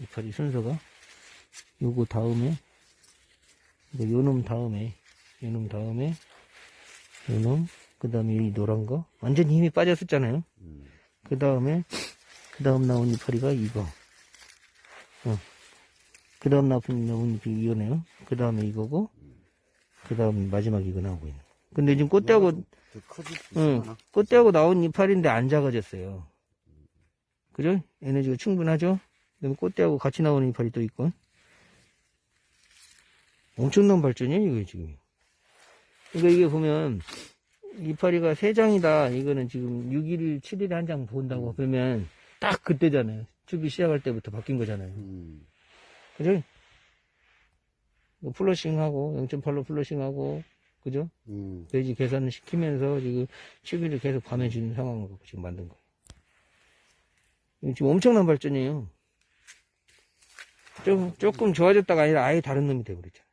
이파리 순서가. 요거 다음에, 요놈 다음에, 요놈 다음에, 요놈, 그 다음에 이 노란 거. 완전히 힘이 빠졌었잖아요. 음. 그 다음에, 그 다음 나온 이파리가 이거. 어. 그 다음 나온, 잎이 이거네요. 그 다음에 이거고, 그 다음 마지막 이거 나오고 있는. 근데 지금 꽃대하고, 응? 꽃대하고 나온 이파리인데 안 작아졌어요. 그죠? 에너지가 충분하죠? 그다음에 꽃대하고 같이 나오는 이파리 또 있고. 엄청난 발전이에요, 이거 지금. 그러니까 이게 보면, 이파리가 세장이다 이거는 지금 6일, 7일에 한 장 본다고. 그러면 딱 그때잖아요. 주기 시작할 때부터 바뀐 거잖아요. 음. 그죠? 뭐 플러싱하고, 0.8로 플러싱하고, 그죠? 음. 돼지 계산을 시키면서 지금 시기를 계속 감해주는 갖고 지금 만든 거예요. 지금 엄청난 발전이에요. 좀, 조금 좋아졌다가 아니라 아예 다른 놈이 돼버렸잖아요.